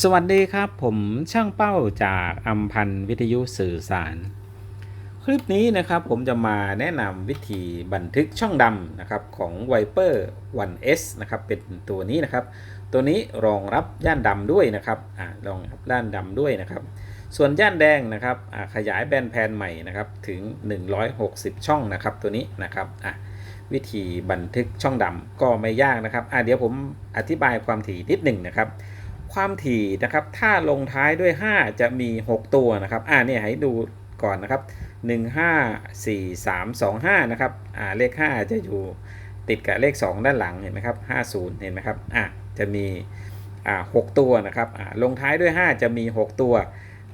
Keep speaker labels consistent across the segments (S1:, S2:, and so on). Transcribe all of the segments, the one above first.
S1: สวัสดีครับผมช่างเป้าจากอัมพันธ์วิทยุสื่อสาร คลิปนี้นะครับผมจะมาแนะนำวิธีบันทึกช่องดำนะครับของ Viper 1S นะครับเป็นตัวนี้นะครับ ตัวนี้รองรับย่านดำด้วยนะครับอ่ารองรับย่านดำด้วยนะครับ ส่วนย่านแดงนะครับอ่าขยายแบนแพนใหม่นะครับถึง 160 ช่องนะครับตัวนี้นะครับอะวิธีบันทึกช่องดำก็ไม่ยากนะครับอะเดี๋ยวผมอธิบายความถี่นิดหนึ่งนะครับ ความถี่นะครับถ้าลงท้ายด้วย 5 จะมี 6 ตัวนะครับอ่าเนี่ยให้ดูก่อนนะครับ 1 5 4 3 2 5นะครับอ่าเลข 5 จะอยู่ติดกับเลข 2 ด้านหลังเห็นไหมครับ50 เห็นไหมครับอะจะมีอ่า6ตัวนะครับอ่าลงท้ายด้วย 5 จะมี 6 ตัว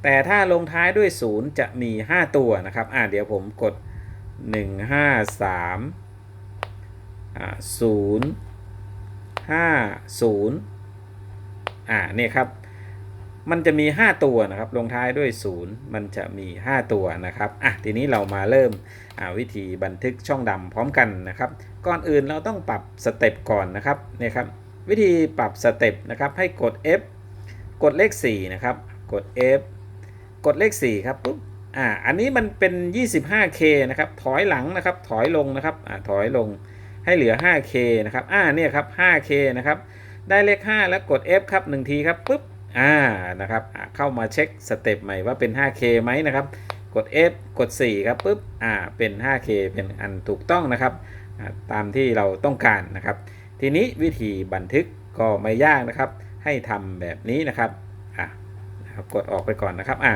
S1: แต่ถ้าลงท้ายด้วย 0 จะมี 5 ตัวนะครับอ่าเดี๋ยวผมกด 1 5 3อ่า0 5 0 อ่าเนี่ยครับ มันจะมี 5 ตัวนะครับลงท้ายด้วย 0 มันจะมี 5 ตัวนะครับอะทีนี้เรามาเริ่มอ่าวิธีบันทึกช่องดำพร้อมกันนะครับ ก่อนอื่นเราต้องปรับสเต็ปก่อนนะครับเนี่ยครับวิธีปรับสเต็ปนะครับให้กด F กดเลข4นะครับกด F กดเลข4ครับปุ๊บอ่าอันนี้มันเป็น 25K นะครับถอยหลังนะครับถอยลงนะครับอ่าถอยลงให้เหลือ 5K นะครับอ่าเนี่ยครับ 5K นะครับ ได้เลข 5 แล้วกด F ครับ1ทีครับปุ๊บอ่านะครับเข้ามาเช็คสเต็ปใหม่ว่าเป็น 5K ไหมนะครับ กด F กด 4 ครับปุ๊บอ่าเป็น 5K เป็นอันถูกต้องนะครับ ตามที่เราต้องการนะครับ ทีนี้วิธีบันทึกก็ไม่ยากนะครับ ให้ทำแบบนี้นะครับอะนะครับ กดออกไปก่อนนะครับอะ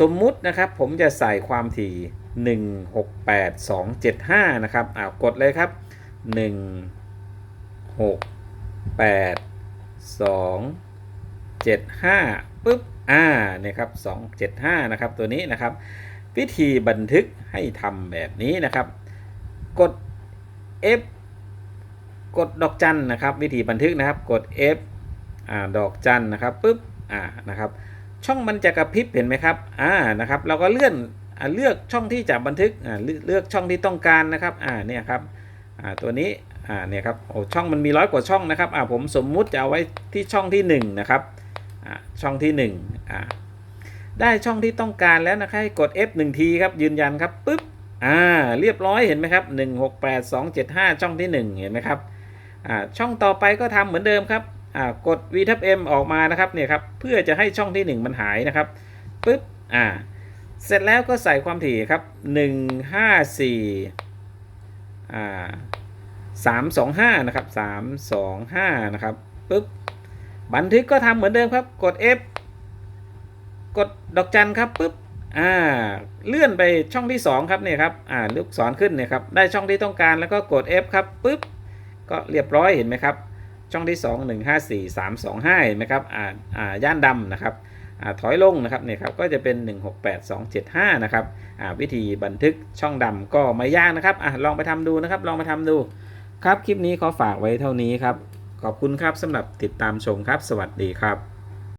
S1: สมมุตินะครับผมจะใส่ความถี่ 168275 นะครับอ่ากดเลยครับ 1 6 8 2 7 5ปุ๊บอ่าเนี่ยครับ2 7 5นะครับตัวนี้นะครับ วิธีบันทึกให้ทำแบบนี้นะครับ กด F กดดอกจันนะครับ วิธีบันทึกนะครับ กด F อ่าดอกจันนะครับปุ๊บอ่านะครับ ช่องมันจะกระพริบเห็นไหมครับอ่านะครับ เราก็เลื่อนอเลือกช่องที่จะบันทึกอ่าเลือกเลือกช่องที่ต้องการนะครับอ่าเนี่ยครับ อ่าตัวนี้อ่าเนี่ยครับโอ้ช่องมันมีร้อยกว่าช่องนะครับอ่าผมสมมุติจะเอาไว้ที่ช่องที่หนึ่งนะครับอ่าช่องที่หนึ่งอ่าได้ช่องที่ต้องการแล้วนะครับให้กด F 1ทีครับยืนยันครับปุ๊บอ่าเรียบร้อยเห็นไหมครับ 1 6 8 2 7 5 ช่องที่ 1 เห็นไหมครับอ่าช่องต่อไปก็ทำเหมือนเดิมครับอ่ากด V ทับ M ออกมานะครับเนี่ยครับเพื่อจะให้ช่องที่ 1 มันหายนะครับปุ๊บอ่าเสร็จแล้วก็ใส่ความถี่ครับ 1 5 4อ่า 3 2 5 นะครับ 3 2 5 นะครับปุ๊บบันทึกก็ทำเหมือนเดิมครับ กด F กดดอกจันครับปุ๊บอ่าเลื่อนไปช่องที่ 2 ครับเนี่ยครับอ่าลูกศรขึ้นเนี่ยครับได้ช่องที่ต้องการแล้วก็กด F ครับปุ๊บก็เรียบร้อยเห็นไหมครับ ช่องที่ 2 1 5 4 3 2 5เห็นไหมครับอ่าอ่าย่านดำนะครับอ่าถอยลงนะครับเนี่ยครับก็จะเป็น 1 6 8 2 7 5 นะครับอ่าวิธีบันทึกช่องดำก็ไม่ยากนะครับอ่าลองไปทำดูนะครับลองไปทำดู ครับคลิปนี้ขอฝากไว้เท่านี้ครับ ขอบคุณครับสำหรับติดตามชมครับ สวัสดีครับ